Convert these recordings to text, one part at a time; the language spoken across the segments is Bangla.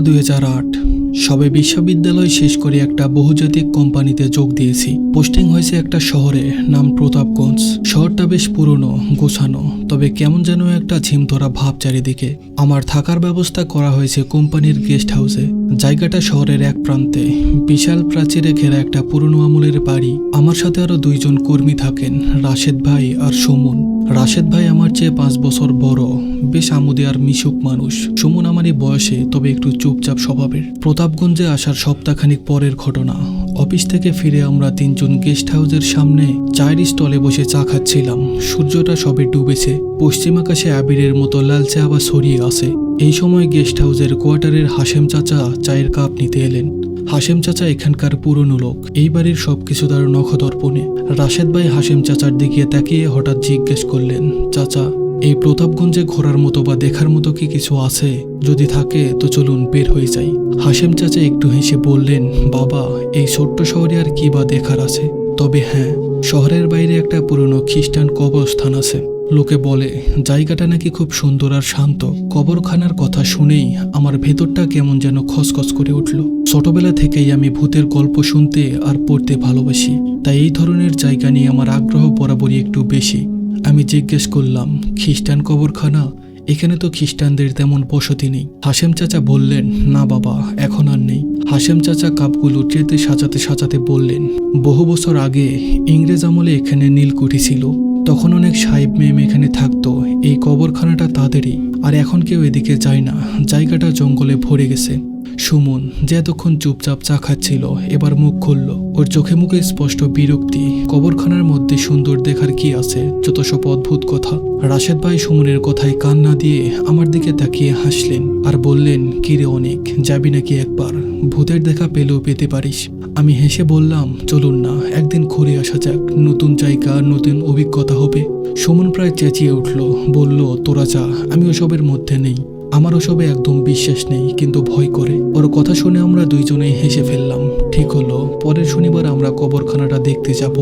সালটা দুই সবে বিশ্ববিদ্যালয় শেষ করে একটা বহুজাতিক কোম্পানিতে যোগ দিয়েছি। পোস্টিং হয়েছে একটা শহরে, নাম প্রতাপগঞ্জ। শহরটা বেশ পুরনো, গোছানো, তবে কেমন যেন একটা ঝিমধরা ভাব চারিদিকে। আমার থাকার ব্যবস্থা করা হয়েছে কোম্পানির গেস্ট হাউসে। জায়গাটা শহরের এক প্রান্তে। বিশাল প্রাচীরে ঘেরা একটা পুরনো আমলের বাড়ি। আমার সাথে আরও দুইজন কর্মী থাকেন, রাশেদ ভাই আর সুমন। রাশেদ ভাই আমার চেয়ে পাঁচ বছর বড়, বেশ আমোদে আর মিশুক মানুষ। সুমন আমারই বয়সে, তবে একটু চুপচাপ স্বভাবের। প্রতাপগঞ্জে আসার সপ্তাহখানিক পরের ঘটনা। অফিস থেকে ফিরে আমরা তিনজন গেস্ট হাউসের সামনে চায়ের স্টলে বসে চা খাচ্ছিলাম। সূর্যটা সবে ডুবেছে। পশ্চিম আকাশে আবিরের মতো লালচে আবার ছড়িয়ে আসে এই সময় গেস্ট হাউসের কোয়ার্টারের হাসেম চাচা চায়ের কাপ নিতে এলেন। হাসেম চাচা এখানকার পুরনো লোক। এই বাড়ির সবকিছু তার নখদর্পণে। রাশেদ ভাই হাসেম চাচার দিকে তাকিয়ে হঠাৎ জিজ্ঞেস করলেন, চাচা এই প্রতাপগঞ্জে ঘোরার মতো বা দেখার মতো কি কিছু আছে? যদি থাকে, তো চলুন বের হয়ে যাই। হাসেম চাচা একটু হেসে বললেন, বাবা, এই ছোট্ট শহরে আর কি বা দেখার আছে? তবে হ্যাঁ শহরের বাইরে একটা পুরনো খ্রিস্টান কবরস্থান আছে। লোকে বলে, জায়গাটা নাকি খুব সুন্দর আর শান্ত। কবরখানার কথা শুনেই আমার ভেতরটা কেমন যেন খসখস করে উঠল। ছোটবেলা থেকেই আমি ভূতের গল্প শুনতে আর পড়তে ভালোবাসি। তাই এই ধরনের জায়গা নিয়ে আমার আগ্রহ বরাবরই একটু বেশি। আমি জিজ্ঞেস করলাম, খ্রিস্টান কবরখানা? এখানে তো খ্রিস্টানদের তেমন বসতি নেই। হাসেম চাচা বললেন, না বাবা, এখন আর নেই। হাসেম চাচা কাপগুলো ট্রেতে সাজাতে সাজাতে বললেন, বহু বছর আগে ইংরেজ আমলে এখানে নীলকুঠি ছিল। তখন অনেক সাহেব মেম এখানে থাকতো। এই কবরখানাটা তাদেরই। আর এখন কেউ এদিকে যায় না। জায়গাটা জঙ্গলে ভরে গেছে। সুমন যে এতক্ষণ চুপচাপ চা খাচ্ছিল, এবার মুখ খুলল। ওর চোখে মুখে স্পষ্ট বিরক্তি, কবরখানার মধ্যে সুন্দর দেখার কি আছে? যত সব অদ্ভুত কথা। রাশেদ ভাই সুমনের কথায় কান না দিয়ে আমার দিকে তাকিয়ে হাসলেন আর বললেন, কিরে অনেক, যাবি নাকি একবার? ভূতের দেখা পেলেও পেতে পারিস। আমি হেসে বললাম, চলুন না, একদিন ঘুরে আসা যাক, নতুন জায়গা, নতুন অভিজ্ঞতা হবে। সুমন প্রায় চেঁচিয়ে উঠল, বলল, তোরা যা, আমি ওসবের মধ্যে নেই। আমার ওসবে একদম বিশ্বাস নেই, কিন্তু ভয় করে। ওর কথা শুনে আমরা দুইজনেই হেসে ফেললাম। ঠিক হলো, পরের শনিবার আমরা কবরখানাটা দেখতে যাব।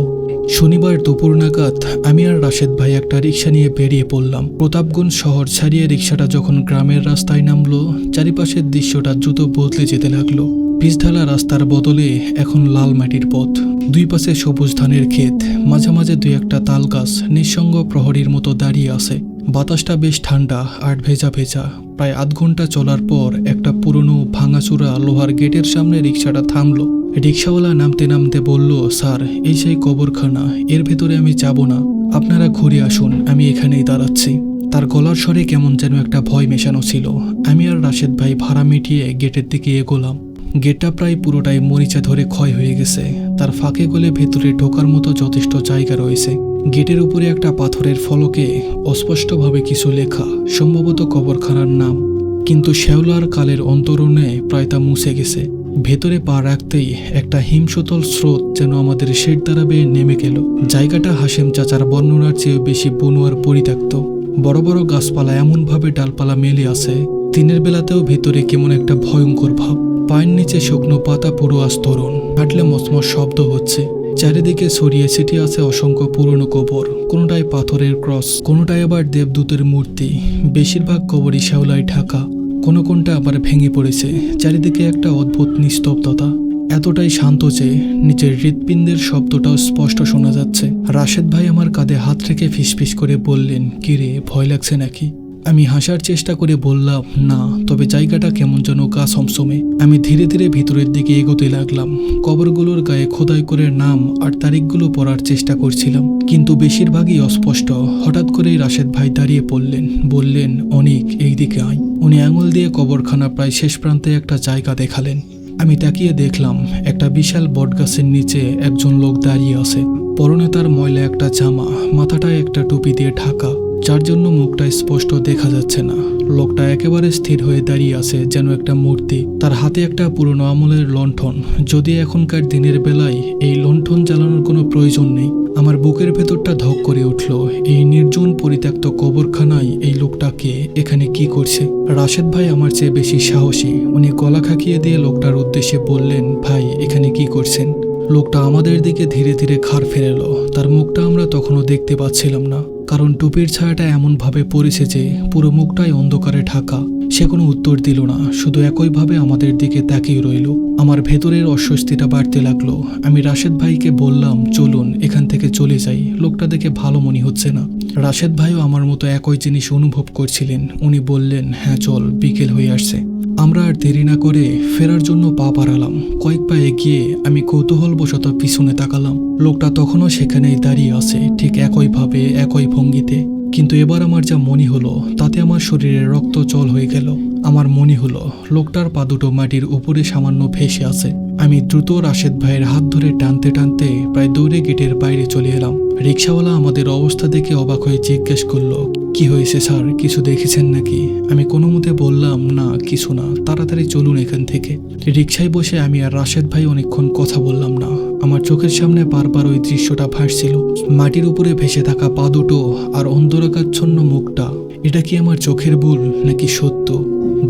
শনিবার দুপুর নাগাদ আমি আর রাশেদ ভাই একটা রিক্সা নিয়ে বেরিয়ে পড়লাম। প্রতাপগঞ্জ শহর ছাড়িয়ে রিক্সাটা যখন গ্রামের রাস্তায় নামলো, চারিপাশের দৃশ্যটা দ্রুত বদলে যেতে লাগল। পিচঢালা রাস্তার বদলে এখন লাল মাটির পথ। দুই পাশে সবুজ ধানের ক্ষেত, মাঝে মাঝে দুই একটা তাল গাছ নিঃসঙ্গ প্রহরীর মতো দাঁড়িয়ে আছে। বাতাসটা বেশ ঠান্ডা আর ভেজা ভেজা। প্রায় আধ ঘণ্টা চলার পর একটা পুরনো ভাঙাচুরা লোহার গেটের সামনে রিক্সাটা থামলো। রিক্সাওয়ালা নামতে নামতে বলল, স্যার, এই সেই কবরখানা, এর ভেতরে আমি যাব না। আপনারা ঘুরে আসুন, আমি এখানেই দাঁড়াচ্ছি। তার গলার স্বরে কেমন যেন একটা ভয় মেশানো ছিল। আমি আর রাশেদ ভাই ভাড়া মিটিয়ে গেটের দিকে এগোলাম। গেটটা প্রায় পুরোটাই মরিচা ধরে ক্ষয় হয়ে গেছে। তার ফাঁকে গলে ভেতরে ঢোকার মতো যথেষ্ট জায়গা রয়েছে। গেটের উপরে একটা পাথরের ফলকে অস্পষ্টভাবে কিছু লেখা, সম্ভবত কবরখানার নাম। কিন্তু শ্যাওলার কালের অন্তরণে প্রায় তা মুছে গেছে। ভেতরে পা রাখতেই একটা হিমশীতল স্রোত যেন আমাদের শেড দ্বারা বেয়ে নেমে গেল। জায়গাটা হাসেম চাচার বর্ণনার চেয়ে বেশি বনুয়ার পরিত্যক্ত। বড় বড় গাছপালা এমনভাবে ডালপালা মেলে আছে, দিনের বেলাতেও ভেতরে কেমন একটা ভয়ঙ্কর ভাব। পায়ের নিচে শুকনো পাতা পুরো আস্তরণ। হাঁটলে মসমস শব্দ হচ্ছে। চারিদিকে ছড়িয়ে ছিটিয়ে আছে অসংখ্য পুরনো কবর কোনোটায় পাথরের ক্রস কোনোটায় আবার দেবদূতের মূর্তি। বেশিরভাগ কবরই শ্যাওলায় ঢাকা, কোনো কোনটা আবার ভেঙে পড়েছে। চারিদিকে একটা অদ্ভুত নিস্তব্ধতা, এতটাই শান্ত যে নিচের হৃৎপিণ্ডের শব্দটাও স্পষ্ট শোনা যাচ্ছে। রাশেদ ভাই আমার কাঁধে হাত রেখে ফিসফিস করে বললেন, কিরে, ভয় লাগছে নাকি? আমি হাসার চেষ্টা করে বললাম, না, তবে জায়গাটা কেমন যেন গা সমসমে আমি ধীরে ধীরে ভিতরের দিকে এগোতে লাগলাম। কবরগুলোর গায়ে খোদাই করে নাম আর তারিখগুলো পড়ার চেষ্টা করছিলাম, কিন্তু বেশিরভাগই অস্পষ্ট। হঠাৎ করেই রাশেদ ভাই দাঁড়িয়ে পড়লেন, বললেন, অনেক এই দিকে আয়। উনি আঙুল দিয়ে কবরখানা প্রায় শেষ প্রান্তে একটা জায়গা দেখালেন। আমি তাকিয়ে দেখলাম, একটা বিশাল বটগাছের নিচে একজন লোক দাঁড়িয়ে আছে। পরনে তার ময়লা একটা জামা, মাথাটায় একটা টুপি দিয়ে ঢাকা। যার জন্য মুখটা স্পষ্ট দেখা যাচ্ছে না। লোকটা একেবারে স্থির হয়ে দাঁড়িয়ে আছে যেন একটা মূর্তি। তার হাতে একটা পুরনো আমলের লণ্ঠন। যদি এখনকার দিনের বেলায় এই লণ্ঠন জ্বালানোর কোনো প্রয়োজন নেই, আমার বুকের ভেতরটা ধক করে উঠল। এই নির্জন পরিত্যক্ত কবরখানায় এই লোকটাকে এখানে কি করছে? রাশেদ ভাই আমার চেয়ে বেশি সাহসী। উনি গলা খাকিয়ে দিয়ে লোকটার উদ্দেশ্যে বললেন, ভাই, এখানে কি করছেন? লোকটা আমাদের দিকে ধীরে ধীরে খাড় ফেরালো। তার মুখটা আমরা তখনও দেখতে পাচ্ছিলাম না। কারণ টুপির ছায়াটা এমনভাবে পড়েছে যে পুরো মুখটাই অন্ধকারে ঢাকা। সে কোনো উত্তর দিল না, শুধু একইভাবে আমাদের দিকে তাকিয়ে রইল। আমার ভেতরের অস্বস্তিটা বাড়তে লাগল। আমি রাশেদ ভাইকে বললাম, চলুন, এখান থেকে চলে যাই। লোকটা দেখে ভালো মনে হচ্ছে না। রাশেদ ভাইও আমার মতো একই জিনিস অনুভব করছিলেন। উনি বললেন হ্যাঁ চল, বিকেল হয়ে আসছে। আমরা আর দেরি না করে ফেরার জন্য পা পাড়ালাম কয়েক পা এগিয়ে আমি কৌতূহলবশত পিছনে তাকালাম। লোকটা তখনও সেখানেই দাঁড়িয়ে আছে, ঠিক একইভাবে একই ভঙ্গিতে। কিন্তু এবার আমার যা মনে হলো, তাতে আমার শরীরে রক্ত চল হয়ে গেল। আমার মনে হলো, লোকটার পা দুটো মাটির উপরে সামান্য ভেসে আছে। আমি দ্রুত রাশেদ ভাইয়ের হাত ধরে টানতে টানতে প্রায় দৌড়ে গেটের বাইরে চলে এলাম। রিক্সাওয়ালা আমাদের অবস্থা দেখে অবাক হয়ে জিজ্ঞেস করল, কি হয়েছে স্যার? কিছু দেখেছেন নাকি? আমি কোনো মতে বললাম, না, কিছু না, তাড়াতাড়ি চলুন এখান থেকে। রিক্সায় বসে আমি আর রাশেদ ভাই অনেকক্ষণ কথা বললাম না। আমার চোখের সামনে বারবার ওই দৃশ্যটা ভাসছিল। মাটির উপরে ভেসে থাকা পা দুটো আর অন্ধকারাচ্ছন্ন মুখটা, এটা কি আমার চোখের ভুল নাকি সত্য?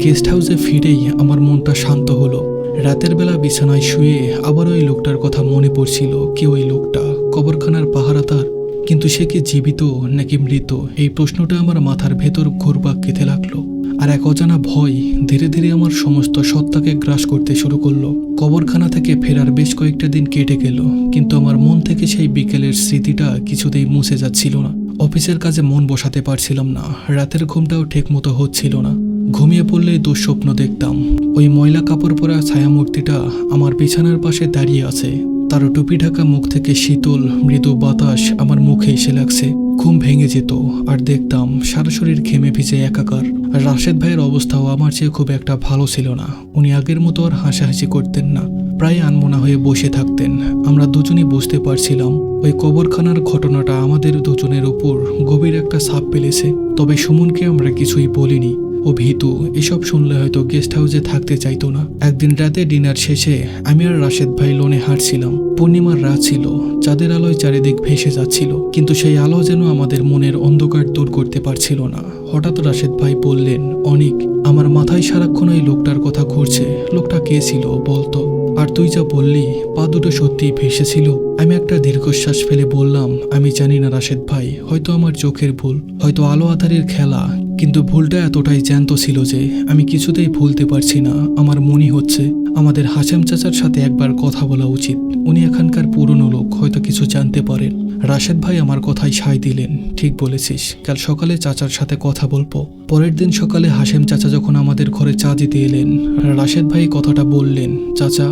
গেস্ট হাউসে ফিরেই আমার মনটা শান্ত হলো। রাতের বেলা বিছানায় শুয়ে আবার ওই লোকটার কথা মনে পড়ছিল কি ওই লোকটা? কবরখানার পাহারাদার কিন্তু সে কি জীবিত নাকি মৃত? এই প্রশ্নটা আমার মাথার ভেতর ঘুরপাক খেতে লাগল। আর এক অজানা ভয় ধীরে ধীরে আমার সমস্ত সত্তাকে গ্রাস করতে শুরু করল। কবরখানা থেকে ফেরার বেশ কয়েকটা দিন কেটে গেল, কিন্তু আমার মন থেকে সেই বিকেলের স্মৃতিটা কিছুতেই মুছে যাচ্ছিল না। অফিসের কাজে মন বসাতে পারছিলাম না, রাতের ঘুমটাও ঠিক মতো হচ্ছিল না। ঘুমিয়ে পড়লেই দুঃস্বপ্ন দেখতাম। ওই ময়লা কাপড় পরা ছায়ামূর্তিটা আমার বিছানার পাশে দাঁড়িয়ে আছে। তার টুপি ঢাকা মুখ থেকে শীতল, মৃদু বাতাস আমার মুখে এসে লাগছে। ঘুম ভেঙে যেত আর দেখতাম সারা শরীর ঘেমে ভিজে একাকার। রাশেদ ভাইয়ের অবস্থাও আমার চেয়ে খুব একটা ভালো ছিল না। উনি আগের মতো আর হাসাহাসি করতেন না। প্রায় আনমনা হয়ে বসে থাকতেন। আমরা দুজনই বুঝতে পারছিলাম, ওই কবরখানার ঘটনাটা আমাদের দুজনের উপর গভীর একটা ছাপ ফেলেছে। তবে সুমনকে আমরা কিছুই বলিনি। ও ভীতু, এসব শুনলে হয়তো গেস্ট হাউসে থাকতে চাইতো না। একদিন রাতে ডিনার শেষে আমি আর রাশেদ ভাই লোনে হাঁটছিলাম। পূর্ণিমার রাত ছিল, চাঁদের আলোয় চারিদিক ভেসে যাচ্ছিল, কিন্তু সেই আলো যেন আমাদের মনের অন্ধকার দূর করতে পারছিল না। হঠাৎ রাশেদ ভাই বললেন, অনেক, আমার মাথায় সারাক্ষণ এই লোকটার কথা ঘুরছে। লোকটা কে ছিল, বলতো? আর তুই যা বললি, পা দুটো সত্যিই ভেসেছিল। আমি একটা দীর্ঘশ্বাস ফেলে বললাম, আমি জানি না রাশেদ ভাই, হয়তো আমার চোখের ভুল, হয়তো আলো আধারের খেলা কিন্তু ভুলটা এতটাই জ্যান্ত ছিল যে আমি কিছুতেই ভুলতে পারছি না। আমার মনে হচ্ছে আমাদের হাসেম চাচার সাথে একবার কথা বলা উচিত। উনি এখানকার পুরনো লোক, হয়তো কিছু জানতে পারেন। রাশেদ ভাই আমার কথায় সায় দিলেন। ঠিক বলেছিস, কাল সকালে চাচার সাথে কথা বলব। পরের দিন সকালে হাসেম চাচা যখন আমাদের ঘরে চা দিতে এলেন, রাশেদ ভাই কথাটা বললেন, চাচা,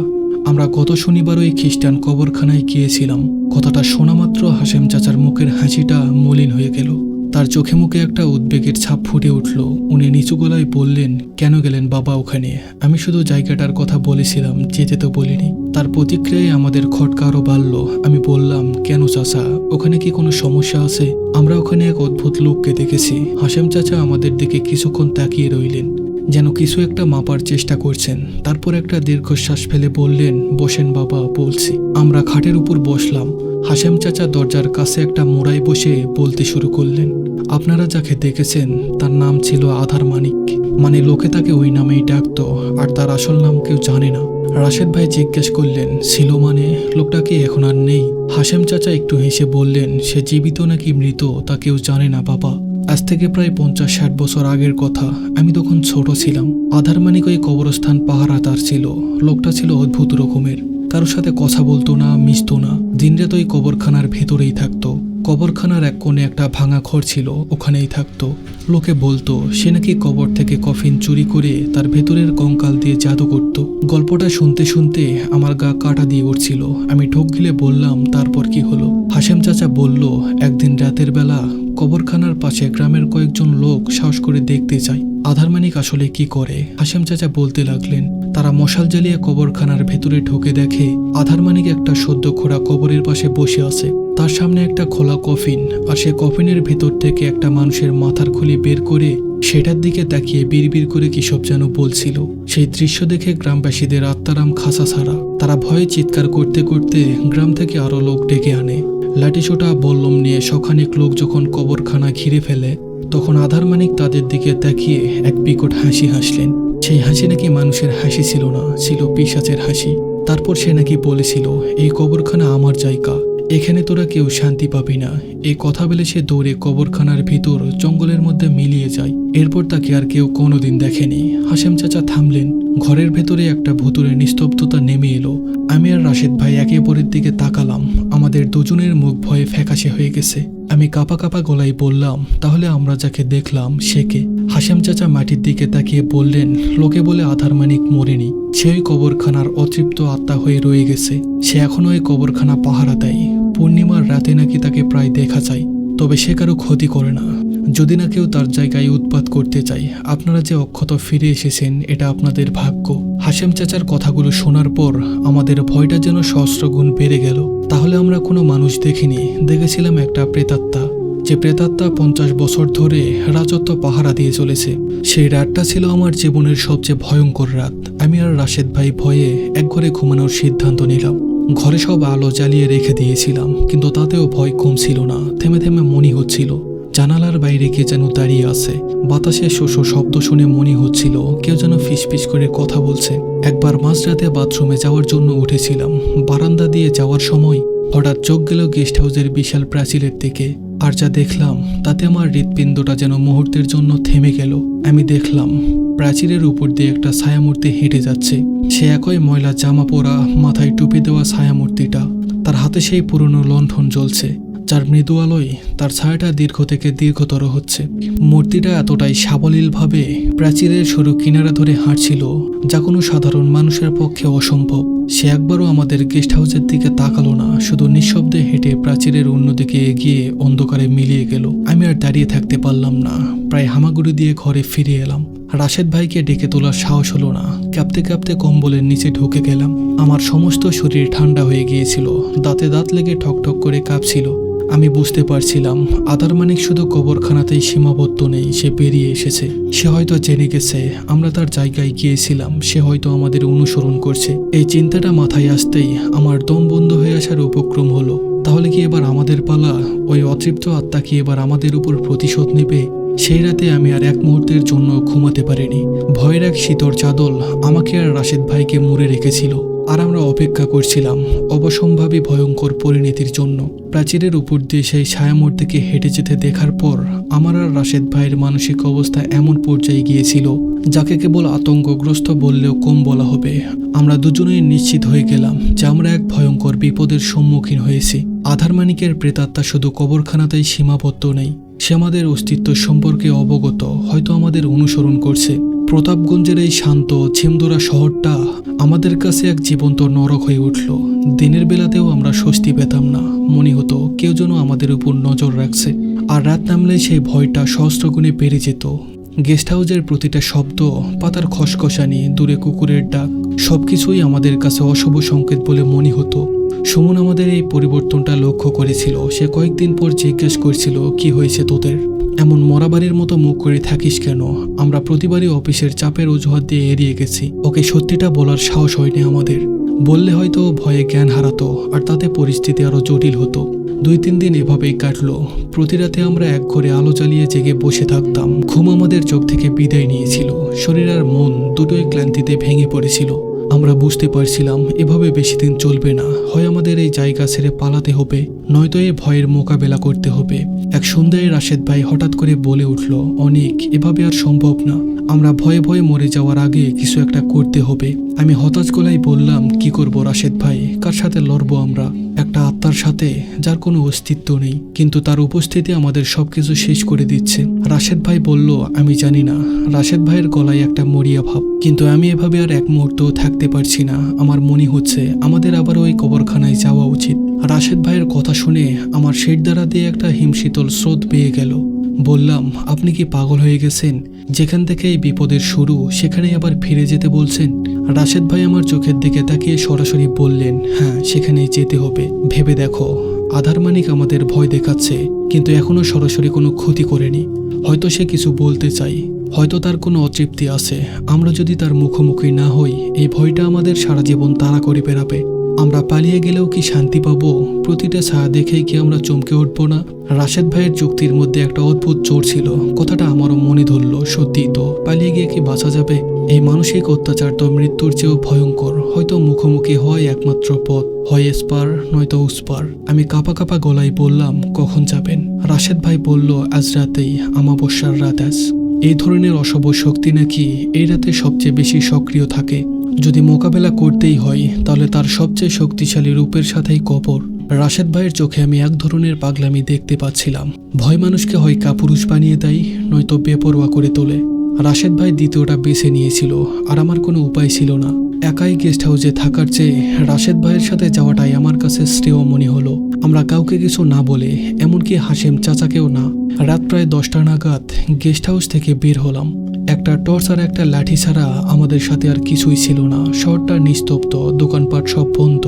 আমরা গত শনিবার ওই খ্রিস্টান কবরখানায় গিয়েছিলাম। কথাটা শোনা মাত্র হাসেম চাচার মুখের হাসিটা মলিন হয়ে গেল। তার চোখে মুখে একটা উদ্বেগের ছাপ ফুটে উঠল। উনি নিচু গলায় বললেন, কেন গেলেন বাবা ওখানে? আমি শুধু জায়গাটার কথা বলেছিলাম, যেতে তো বলিনি তার প্রতিক্রিয়ায় আমাদের খটকা আরও বাড়ল। আমি বললাম, কেন চাচা, ওখানে কি কোনো সমস্যা আছে? আমরা ওখানে এক অদ্ভুত লোককে দেখেছি। হাসেম চাচা আমাদের দিকে কিছুক্ষণ তাকিয়ে রইলেন, যেন কিছু একটা মাপার চেষ্টা করছেন। তারপর একটা দীর্ঘশ্বাস ফেলে বললেন, বসেন বাবা, বলছি। আমরা খাটের উপর বসলাম। হাসেম চাচা দরজার কাছে একটা মোড়ায় বসে বলতে শুরু করলেন আপনারা যাকে দেখেছেন, তার নাম ছিল আধার মানিক। মানে লোকে তাকে ওই নামেই ডাকতো, আর তার আসল নাম কেউ জানে না। রাশেদ ভাই জিজ্ঞেস করলেন, ছিল মানে? লোকটা কি এখন আর নেই? হাসেম চাচা একটু হেসে বললেন, সে জীবিত নাকি মৃত, তা কেউ জানে না, বাবা। আজ থেকে প্রায় পঞ্চাশ ষাট বছর আগের কথা। আমি তখন ছোট ছিলাম। আধার মানিক ওই কবরস্থান পাহারা তার ছিল। লোকটা ছিল অদ্ভুত রকমের। কারোর সাথে কথা বলতো না, মিশতো না। দিনরাত ওই কবরখানার ভেতরেই থাকতো। কবরখানার এক কোণে একটা ভাঙা ঘর ছিল, ওখানেই থাকতো। লোকে বলতো, সে নাকি কবর থেকে কফিন চুরি করে তার ভেতরের কঙ্কাল দিয়ে জাদু করত। গল্পটা শুনতে শুনতে আমার গা কাটা দিয়ে উঠছিল। আমি ঠোক গিলে বললাম, তারপর কি হলো? হাসেম চাচা বলল, একদিন রাতের বেলা কবরখানার পাশে গ্রামের কয়েকজন লোক সাহস করে দেখতে যায় আধার মানিক আসলে কি করে? হাসেম চাচা বলতে লাগলেন, তারা মশাল জ্বালিয়ে কবরখানার ভেতরে ঢুকে দেখে, আধার মানিক একটা সদ্য খোড়া কবরের পাশে বসে আছে। তার সামনে একটা খোলা কফিন আর সে কফিনের ভেতর থেকে একটা মানুষের মাথার খুলি বের করে সেটার দিকে তাকিয়ে বিড়বিড় করে কিসব যেন বলছিল। সেই দৃশ্য দেখে গ্রামবাসীদের আত্মারাম খাসা ছাড়া। তারা ভয়ে চিৎকার করতে করতে গ্রাম থেকে আরও লোক ডেকে আনে। লাঠিসোটা বল্লম নিয়ে শখানেক লোক যখন কবরখানা ঘিরে ফেলে, তখন আধার মানিক তাদের দিকে তাকিয়ে এক বিকট হাসি হাসলেন। সেই হাসি নাকি মানুষের হাসি ছিল না, ছিল পিসাচের হাসি। তারপর সে নাকি বলেছিল, এই কবরখানা আমার জায়গা। এখানে তোরা কেউ শান্তি পাবি না। এ কথা বলে সে দৌড়ে কবরখানার ভিতর জঙ্গলের মধ্যে মিলিয়ে যায়। এরপর তাকে আর কেউ কোনোদিন দেখেনি। হাসেম চাচা থামলেন। ঘরের ভেতরে একটা ভুতুরে নিস্তব্ধতা নেমে এলো। আমি আর রাশেদ ভাই একে অপরের দিকে তাকালাম। আমাদের দুজনের মুখ ভয়ে ফ্যাকাশে হয়ে গেছে। আমি কাপা কাপা গলায় বললাম, তাহলে আমরা যাকে দেখলাম, সে কে? হাসেম চাচা মাটির দিকে তাকিয়ে বললেন, লোকে বলে আধার মানিক মরেনি। সে ওই কবরখানার অতৃপ্ত আত্মা হয়ে রয়ে গেছে। সে এখনও ওই কবরখানা পাহারা দেয় পূর্ণিমার রাতে নাকি তাকে প্রায় দেখা যায় তবে সে কারও ক্ষতি করে না। যদি না কেউ তার জায়গায় উৎপাত করতে চায়, আপনারা যে অক্ষত ফিরে এসেছেন, এটা আপনাদের ভাগ্য। হাসেম চাচার কথাগুলো শোনার পর আমাদের ভয়টা যেন সহস্র গুণ বেড়ে গেল। তাহলে আমরা কোনো মানুষ দেখিনি, দেখেছিলাম একটা প্রেতাত্মা। যে প্রেতাত্মা পঞ্চাশ বছর ধরে রাজত্ব পাহারা দিয়ে চলেছে। সেই রাতটা ছিল আমার জীবনের সবচেয়ে ভয়ঙ্কর রাত। আমি আর রাশেদ ভাই ভয়ে এক ঘরে ঘুমানোর সিদ্ধান্ত নিলাম। ঘরে সব আলো জ্বালিয়ে রেখে দিয়েছিলাম, কিন্তু তাতেও ভয় কম ছিল না, থেমে থেমে মনে হচ্ছিল। জানালার বাইরে কে যেন দাঁড়িয়ে আছে। বাতাসে শোষো শব্দ শুনে মনে হচ্ছিল কেউ যেন ফিসফিস করে কথা বলছে। একবার মাঝরাতে বাথরুমে যাওয়ার জন্য উঠেছিলাম। বারান্দা দিয়ে যাওয়ার সময় হঠাৎ চোখ গেল গেস্ট হাউসের বিশাল প্রাচীরের দিকে। আর যা দেখলাম, তাতে আমার হৃৎপিণ্ডটা যেন মুহূর্তের জন্য থেমে গেল। আমি দেখলাম, প্রাচীরের উপর দিয়ে একটা ছায়ামূর্তি হেঁটে যাচ্ছে। সে একই ময়লা জামা পরা, মাথায় টুপি দেওয়া ছায়ামূর্তিটা। তার হাতে সেই পুরনো লণ্ঠন জ্বলছে। যার মৃদু আলোয় তার ছায়াটা দীর্ঘ থেকে দীর্ঘতর হচ্ছে। মূর্তিটা এতটাই সাবলীলভাবে প্রাচীরের সরু কিনারা ধরে হাঁটছিল, যা কোনো সাধারণ মানুষের পক্ষে অসম্ভব। সে একবারও আমাদের গেস্ট হাউসের দিকে তাকালো না, শুধু নিঃশব্দে হেঁটে প্রাচীরের অন্যদিকে এগিয়ে অন্ধকারে মিলিয়ে গেল। আমি আর দাঁড়িয়ে থাকতে পারলাম না, প্রায় হামাগুড়ি দিয়ে ঘরে ফিরে এলাম। রাশেদ ভাইকে ডেকে তোলার সাহস হলো না, কাঁপতে কাঁপতে কম্বলের নিচে ঢুকে গেলাম। আমার সমস্ত শরীর ঠান্ডা হয়ে গিয়েছিল, দাঁতে দাঁত লেগে ঠকঠক করে কাঁপছিল। আমি বুঝতে পারছিলাম, আদার মানিক শুধু কবরখানাতেই সীমাবদ্ধ নেই, সে বেরিয়ে এসেছে। সে হয়তো জেনে গেছে, আমরা তার জায়গায় গিয়েছিলাম, সে হয়তো আমাদের অনুসরণ করছে। এই চিন্তাটা মাথায় আসতেই আমার দম বন্ধ হয়ে আসার উপক্রম হলো। তাহলে কি এবার আমাদের পালা? ওই অতৃপ্ত আত্মা কি এবার আমাদের উপর প্রতিশোধ নেবে? সেই রাতে আমি আর এক মুহূর্তের জন্য ঘুমাতে পারিনি। ভয়ের এক শীতর চাদল আমাকে আর রাশেদ ভাইকে মুড়ে রেখেছিল। আর আমরা অপেক্ষা করছিলাম অবসম্ভাবী ভয়ঙ্কর পরিণতির জন্য। প্রাচীরের উপর দিয়ে সেই ছায়ামূর্তিকে হেঁটে যেতে দেখার পর আমার আর রাশেদ ভাইয়ের মানসিক অবস্থা এমন পর্যায়ে গিয়েছিল, যাকে কেবল আতঙ্কগ্রস্ত বললেও কম বলা হবে। আমরা দুজনেই নিশ্চিত হয়ে গেলাম যে আমরা এক ভয়ঙ্কর বিপদের সম্মুখীন হয়েছি। আধার মানিকের প্রেতাত্মা শুধু কবরখানাতেই সীমাবদ্ধ নেই, সে আমাদের অস্তিত্ব সম্পর্কে অবগত, হয়তো আমাদের অনুসরণ করছে। প্রতাপগঞ্জের এই শান্ত, ছিমদোরা শহরটা আমাদের কাছে এক জীবন্ত নরক হয়ে উঠল। দিনের বেলাতেও আমরা স্বস্তি পেতাম না। মনে হতো কেউ যেন আমাদের উপর নজর রাখছে। আর রাত নামলে সেই ভয়টা সহস্রগুণে বেড়ে যেত। গেস্ট হাউসের প্রতিটা শব্দ, পাতার খসখসানি, দূরে কুকুরের ডাক, সবকিছুই আমাদের কাছে অশুভ সংকেত বলে মনে হতো। সুমন আমাদের এই পরিবর্তনটা লক্ষ্য করেছিল। সে কয়েকদিন পর জিজ্ঞেস করছিল, কি হয়েছে তোদের? এমন মরাবাড়ির মতো মুখ করে থাকিস কেন? আমরা প্রতিবারই অফিসের চাপের অজুহাত দিয়ে এড়িয়ে গেছি। ওকে সত্যিটা বলার সাহস হয়নি আমাদের। বললে হয়তো ভয়ে জ্ঞান হারাতো, আর তাতে পরিস্থিতি আরও জটিল হতো। দুই তিন দিন এভাবেই কাটলো। প্রতি রাতে আমরা এক ঘরে আলো চালিয়ে জেগে বসে থাকতাম। ঘুম আমাদের চোখ থেকে বিদায় নিয়েছিল। শরীর আর মন দুটোই ক্লান্তিতে ভেঙে পড়েছিল। আমরা বুঝতে পারছিলাম, এভাবে বেশি দিন চলবে না। হয় আমাদের এই জায়গা ছেড়ে পালাতে হবে, নয়তো এই ভয়ের মোকাবেলা করতে হবে। এক সন্ধ্যায় রাশেদ ভাই হঠাৎ করে বলে উঠল, অনেক, এভাবে আর সম্ভব না। আমরা ভয়ে ভয়ে মরে যাওয়ার আগে কিছু একটা করতে হবে। আমি হতাশ গলায় বললাম, কি করব রাশেদ ভাই? কার সাথে লড়বো আমরা? একটা আত্মার সাথে, যার কোনো অস্তিত্ব নেই। কিন্তু তার উপস্থিতি আমাদের সব কিছু শেষ করে দিচ্ছে। রাশেদ ভাই বলল, আমি জানি না। রাশেদ ভাইয়ের গলায় একটা মরিয়া ভাব। কিন্তু আমি এভাবে আর এক মুহূর্ত থাকতে পারছি না। আমার মনে হচ্ছে, আমাদের আবার ওই কবরখানায় যাওয়া উচিত। রাশেদ ভাইয়ের কথা শুনে আমার শেড দ্বারা দিয়ে একটা হিমশীতল স্রোত পেয়ে গেল। বললাম, আপনি কি পাগল হয়ে গেছেন? যেখান থেকে এই বিপদের শুরু সেখানে আবার ফিরে যেতে বলছেন? রাশেদ ভাই আমার চোখের দিকে তাকিয়ে সরাসরি বললেন হ্যাঁ সেখানেই যেতে হবে। ভেবে দেখো, আধার মানিক আমাদের ভয় দেখাচ্ছে, কিন্তু এখনও সরাসরি কোনো ক্ষতি করেনি। হয়তো সে কিছু বলতে চাই, হয়তো তার কোনো অতৃপ্তি আছে। আমরা যদি তার মুখোমুখি না হই, এই ভয়টা আমাদের সারা জীবন তাড়া করে বেড়াবে। আমরা পালিয়ে গেলেও কি শান্তি পাবো? প্রতিটা ছায়া দেখেই কি আমরা চমকে উঠবো না? রাশেদ ভাইয়ের যুক্তির মধ্যে একটা অদ্ভুত চোর ছিল। কথাটা আমারও মনে ধরলো, সত্যি তো। পালিয়ে গিয়ে কি বাঁচা যাবে? এই মানসিক অত্যাচার তো মৃত্যুর চেয়েও ভয়ঙ্কর। হয়তো মুখোমুখি হয় একমাত্র পথ। হয় এসপার নয়তো উসপার। আমি কাপা কাপা গলায় বললাম, কখন যাবেন? রাশেদ ভাই বলল, আজ রাতেই, আমাবস্যার রাত আজ। এই ধরনের অশুভ শক্তি নাকি এই রাতে সবচেয়ে বেশি সক্রিয় থাকে? যদি মোকাবেলা করতেই হয়, তাহলে তার সবচেয়ে শক্তিশালী রূপের সাথেই কপর। রাশেদ ভাইয়ের চোখে আমি এক ধরনের পাগলামি দেখতে পাচ্ছিলাম। ভয় মানুষকে হয় কাপুরুষ বানিয়ে দেয়, নয়তো বেপরোয়া করে তোলে। রাশেদ ভাই দ্বিতীয়টা বেছে নিয়েছিল, আর আমার কোনো উপায় ছিল না। একাই গেস্ট হাউসে থাকার চেয়ে রাশেদ ভাইয়ের সাথে যাওয়াটাই আমার কাছে শ্রেয় মনে হলো। আমরা কাউকে কিছু না বলে, এমনকি হাসেম চাচাকেও না। রাত প্রায় দশটা নাগাদ গেস্ট হাউস থেকে বের হলাম। একটা টর্চ আর একটা লাঠি ছাড়া আমাদের সাথে আর কিছুই ছিল না। শহরটা নিস্তব্ধ, দোকানপাট সব বন্ধ।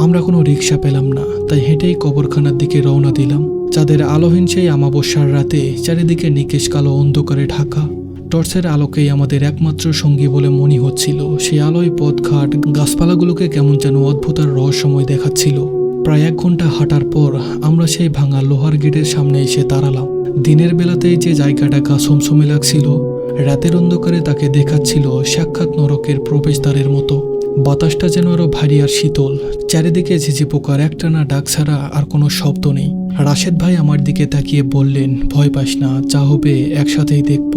আমরা কোনো রিক্সা পেলাম না, তাই হেঁটেই কবরখানার দিকে রওনা দিলাম। যাদের আলোহীন সেই আমাবস্যার রাতে চারিদিকে নিকেশ কালো অন্ধকারে ঢাকা। টর্চের আলোকেই আমাদের একমাত্র সঙ্গী বলে মনে হচ্ছিল। সেই আলোয় পথঘাট, গাছপালাগুলোকে কেমন যেন অদ্ভুত আর রহস্যময় দেখাচ্ছিল। প্রায় এক ঘণ্টা হাঁটার পর আমরা সেই ভাঙা লোহার গেটের সামনে এসে দাঁড়ালাম। দিনের বেলাতেই যে জায়গাটা গা সমসমে লাগছিল রাতের অন্ধকারে তাকে দেখাচ্ছিল সাক্ষাৎ নরকের প্রবেশদ্বারের মতো। বাতাসটা যেন আরও ভারী আর শীতল। চারিদিকে ঝিঝি পোকার একটানা ডাক ছাড়া আর কোনো শব্দ নেই। রাশেদ ভাই আমার দিকে তাকিয়ে বললেন, ভয় পাস না, যা হবে একসাথেই দেখব।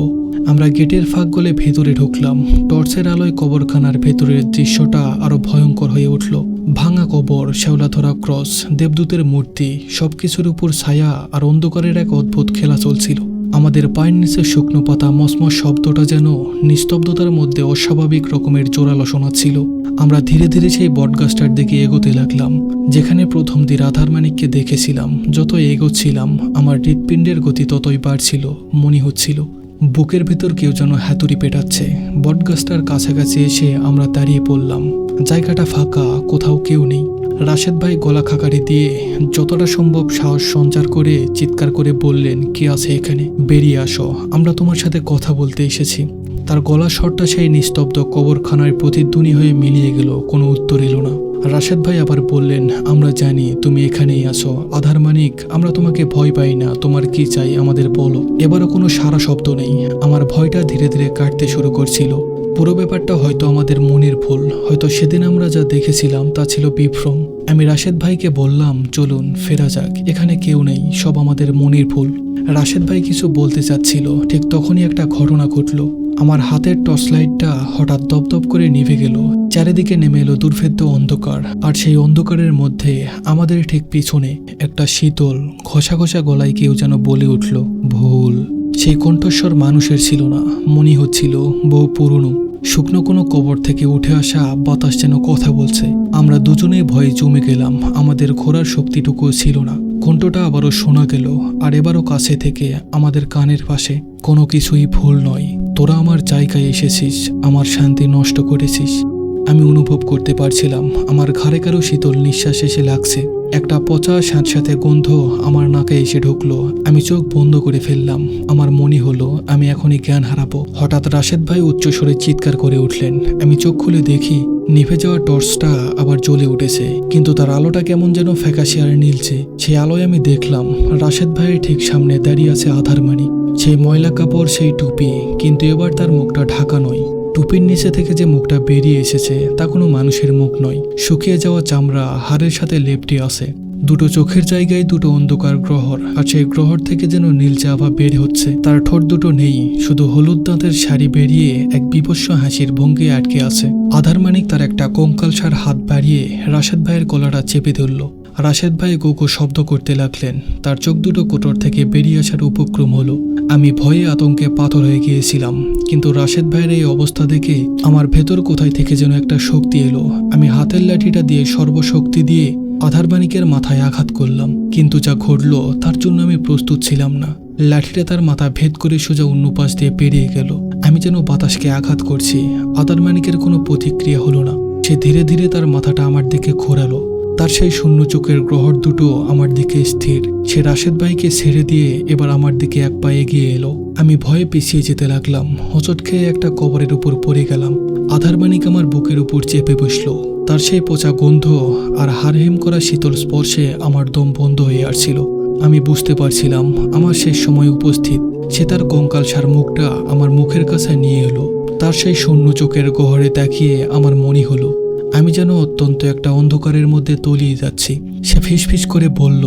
আমরা গেটের ফাঁক গলে ভেতরে ঢুকলাম। টর্চের আলোয় কবরখানার ভেতরের দৃশ্যটা আরও ভয়ঙ্কর হয়ে উঠল। ভাঙা কবর, শ্যাওলাধরা ক্রস, দেবদূতের মূর্তি, সবকিছুর উপর ছায়া আর অন্ধকারের এক অদ্ভুত খেলা চলছিল। আমাদের পায়ের নিচে শুকনো পাতা মসমস শব্দটা যেন নিস্তব্ধতার মধ্যে অস্বাভাবিক রকমের জোরালো শোনাচ্ছিল আমরা ধীরে ধীরে সেই বটগাছটার দিকে এগোতে লাগলাম, যেখানে প্রথম দিন রাধার মানিককে দেখেছিলাম যত এগোচ্ছিলাম, আমার হৃৎপিণ্ডের গতি ততই বাড়ছিল, মনে হচ্ছিল। বুকের ভেতর কেউ যেন হাতুড়ি পেটাচ্ছে। বটগাছটার কাছাকাছি এসে আমরা দাঁড়িয়ে পড়লাম। জায়গাটা ফাঁকা, কোথাও কেউ নেই। রাশেদ ভাই গলা খাকারি দিয়ে যতটা সম্ভব সাহস সঞ্চার করে চিৎকার করে বললেন, কে আছে এখানে? বেরিয়ে আসো। আমরা তোমার সাথে কথা বলতে এসেছি। তার গলা স্বরটা সেই নিস্তব্ধ কবরখানায় প্রতিধ্বনি হয়ে মিলিয়ে গেল, কোনো উত্তর এলো না। রাশেদ ভাই আবার বললেন, আমরা জানি তুমি এখানেই আসো আধার মানিক, আমরা তোমাকে ভয় পাই না। তোমার কি চাই আমাদের বলো। এবারও কোনো সারা শব্দ নেই। আমার ভয়টা ধীরে ধীরে কাটতে শুরু করছিল। পুরো ব্যাপারটা হয়তো আমাদের মনের ভুল। হয়তো সেদিন আমরা যা দেখেছিলাম তা ছিল বিভ্রম। আমি রাশেদ ভাইকে বললাম, চলুন, ফেরা যাক। এখানে কেউ নেই। সব আমাদের মনের ভুল। রাশেদ ভাই কিছু বলতে চাচ্ছিল। ঠিক তখনই একটা ঘটনা ঘটলো। আমার হাতের টর্চ লাইটটা হঠাৎ দপদপ করে নিভে গেল। চারিদিকে নেমে এলো দুর্ভেদ্য অন্ধকার, আর সেই অন্ধকারের মধ্যে আমাদের ঠিক পিছনে একটা শীতল, ঘষা ঘষা গলায় কেউ যেন বলে উঠল, ভুল। সেই কণ্ঠস্বর মানুষের ছিল না, মনে হচ্ছিল বহু পুরনো। শুকনো কোনো কবর থেকে উঠে আসা বাতাস যেন কথা বলছে। আমরা দুজনে ভয়ে জমে গেলাম, আমাদের ঘোরার শক্তিটুকু ছিল না। কণ্ঠটা আবারও শোনা গেল, আর এবারও কাছে থেকে আমাদের কানের পাশে, কোনো কিছুই ভুল নয়। তোরা আমার জায়গায় এসেছিস, আমার শান্তি নষ্ট করেছিস। আমি অনুভব করতে পারছিলাম, আমার ঘাড়ে কারও শীতল নিঃশ্বাস এসে লাগছে। একটা পচা সাথে গন্ধ আমার নাকে এসে ঢুকলো। আমি চোখ বন্ধ করে ফেললাম। আমার মনে হলো, আমি এখনই জ্ঞান হারাবো। হঠাৎ রাশেদ ভাই উচ্চ উচ্চস্বরে চিৎকার করে উঠলেন। আমি চোখ খুলে দেখি, নিভে যাওয়া টর্চটা আবার জ্বলে উঠেছে। কিন্তু তার আলোটা কেমন যেন ফ্যাকাশে আর নীলছে সেই আলোয় আমি দেখলাম, রাশেদ ভাইয়ের ঠিক সামনে দাঁড়িয়ে আছে আধার মানি সেই ময়লা কাপড়, সেই টুপি, কিন্তু এবার তার মুখটা ঢাকা নয়। টুপির নিচে থেকে যে মুখটা বেরিয়ে এসেছে, তা কোনো মানুষের মুখ নয়। শুকিয়ে যাওয়া চামড়া, হাড়ের সাথে লেপটে আছে। দুটো চোখের জায়গায় দুটো অন্ধকার গ্রহর, আর সেই গ্রহর থেকে যেন নীলচে আভা বের হচ্ছে। তার ঠোঁট দুটো নেই, শুধু হলুদ দাঁতের শাড়ি বেরিয়ে এক বিপস্য হাসির ভঙ্গি আটকে আছে। আধার মানিক তার একটা কঙ্কালসার হাত বাড়িয়ে রাশেদ ভাইয়ের গলাটা চেপে ধরল। রাশেদ ভাই গোগো শব্দ করতে লাগলেন। তার চোখ দুটো কোটর থেকে বেরিয়ে আসার উপক্রম হলো। আমি ভয়ে আতঙ্কে পাথর হয়ে গিয়েছিলাম, কিন্তু রাশেদ ভাইয়ের এই অবস্থা দেখে আমার ভেতর কোথায় থেকে যেন একটা শক্তি এলো। আমি হাতের লাঠিটা দিয়ে সর্বশক্তি দিয়ে আধার বাণিকের মাথায় আঘাত করলাম, কিন্তু যা ঘটলো তার জন্য আমি প্রস্তুত ছিলাম না। লাঠিটা তার মাথা ভেদ করে সোজা অন্য পাশ দিয়ে পেরিয়ে গেল। আমি যেন বাতাসকে আঘাত করছি, আধার মানিকের কোনো প্রতিক্রিয়া হলো না। সে ধীরে ধীরে তার মাথাটা আমার দিকে ঘোরালো। তার সেই শূন্য চোখের গ্রহর দুটো আমার দিকে স্থির। সে রাশেদ ভাইকে ছেড়ে দিয়ে এবার আমার দিকে এক পা এগিয়ে এলো। আমি ভয়ে পিছিয়ে যেতে লাগলাম। হচট খেয়ে একটা কবরের উপর পড়ে গেলাম। আধার মানিক আমার বুকের উপর চেপে বসল। তার সেই পচা গন্ধ আর হারহেম করা শীতল স্পর্শে আমার দম বন্ধ হয়ে আসছিল। আমি বুঝতে পারছিলাম আমার শেষ সময় উপস্থিত। সে তার কঙ্কাল সার মুখটা আমার মুখের কাছে নিয়ে এলো। তার সেই শূন্য চোখের গহরে তাকিয়ে আমার মনে হলো আমি যেন অত্যন্ত একটা অন্ধকারের মধ্যে তলিয়ে যাচ্ছি। সে ফিসফিস করে বলল,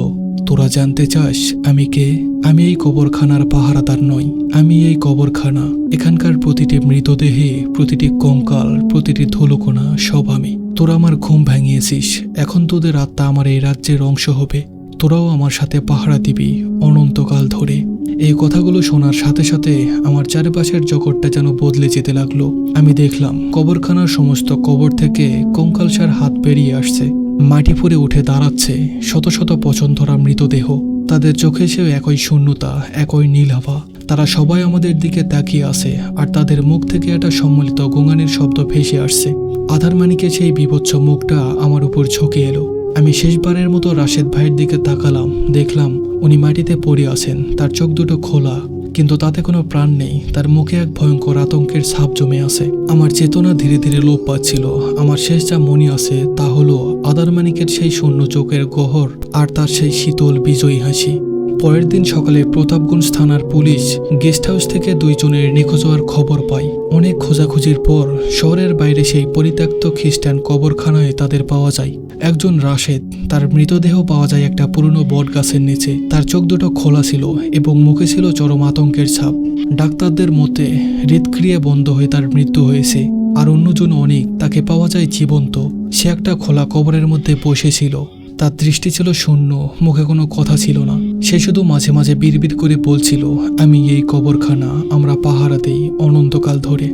তোরা জানতে চাস আমি কে? আমি এই কবরখানার পাহারাদার নই। আমি এই কবরখানা, এখানকার প্রতিটি মৃতদেহে, প্রতিটি কঙ্কাল, প্রতিটি ধুলোকোনা সব আমি। তোরা আমার ঘুম ভাঙিয়েছিস। এখন তোদের আত্মা আমার এই রাজ্যের অংশ হবে। তোরাও আমার সাথে পাহারা দিবি অনন্তকাল ধরে। এই কথাগুলো শোনার সাথে সাথে আমার চারপাশের জগৎটা যেন বদলে যেতে লাগল। আমি দেখলাম কবরখানার সমস্ত কবর থেকে কঙ্কালসার হাত বেরিয়ে আসছে। মাটি পরে উঠে দাঁড়াচ্ছে শত শত পচন ধরা মৃতদেহ। তাদের চোখে সেও একই শূন্যতা, একই নীলাভা তারা সবাই আমাদের দিকে তাকিয়ে আছে আর তাদের মুখ থেকে একটা সম্মিলিত গোঙানির শব্দ ভেসে আসছে। আধার মানিকে সেই বিভৎস মুখটা আমার উপর ঝুঁকে এলো। আমি শেষবারের মতো রাশেদ ভাইয়ের দিকে তাকালাম, দেখলাম উনি মাটিতে পড়ে আছেন, তার চোখ দুটো খোলা, কিন্তু তাতে কোনো প্রাণ নেই, তার মুখে এক ভয়ঙ্কর আতঙ্কের ছাপ জমে আছে। আমার চেতনা ধীরে ধীরে লোপ পাচ্ছিল, আমার শেষ যা মনে আছে তা হলো আদার মানিকের সেই শূন্য চোখের গহর আর তার সেই শীতল বিজয়ী হাসি। পরের দিন সকালে প্রতাপগঞ্জ থানার পুলিশ গেস্ট হাউস থেকে দুইজনের নিখোঁজ হওয়ার খবর পায়। অনেক খোঁজাখুঁজির পর শহরের বাইরে সেই পরিত্যক্ত খ্রিস্টান কবরখানায় তাদের পাওয়া যায়। একজন রাশেদ, তার মৃতদেহ পাওয়া যায় একটা পুরনো বট গাছের নিচে। তার চোখ দুটো খোলা ছিল এবং মুখে ছিল চরম আতঙ্কের ছাপ। ডাক্তারদের মতে হৃদক্রিয়া বন্ধ হয়ে তার মৃত্যু হয়েছে, আর অন্যজন অনেক, তাকে পাওয়া যায় জীবন্ত। সে একটা খোলা কবরের মধ্যে বসেছিল তার দৃষ্টি ছিল শূন্য, মুখে কোনো কথা ছিল না। সে শুধু মাঝে মাঝে বিড়বিড় করে বলছিল, আমি এই কবরখানা আমরা পাহারা দেই অনন্তকাল ধরে।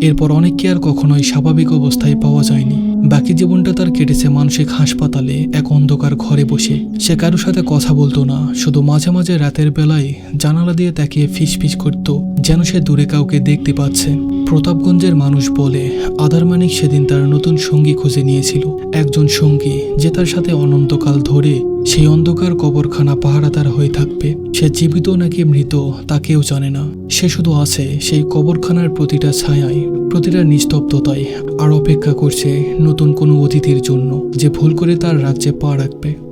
এরপর অনেককে আর কখনোই স্বাভাবিক অবস্থায় পাওয়া যায়নি। বাকি জীবনটা তার কেটেছে মানসিক হাসপাতালে, এক অন্ধকার ঘরে বসে। সে কারোর সাথে কথা বলতো না, শুধু মাঝে মাঝে রাতের বেলায় জানালা দিয়ে তাকিয়ে ফিস ফিস করত, যেন সে দূরে কাউকে দেখতে পাচ্ছে। প্রতাপগঞ্জের মানুষ বলে আদার মানিক সেদিন তার নতুন সঙ্গী খুঁজে নিয়েছিল। একজন সঙ্গী যে তার সাথে অনন্তকাল ধরে সেই অন্ধকার কবরখানা পাহারাদার হয়ে থাকবে। সে জীবিত নাকি মৃত, তা কেউ জানে না। সে শুধু আছে সেই কবরখানার প্রতিটা ছায়ায়, প্রতিটা নিস্তব্ধতায়, আর অপেক্ষা করছে নতুন কোনো অতিথির জন্য, যে ভুল করে তার রাজ্যে পা রাখবে।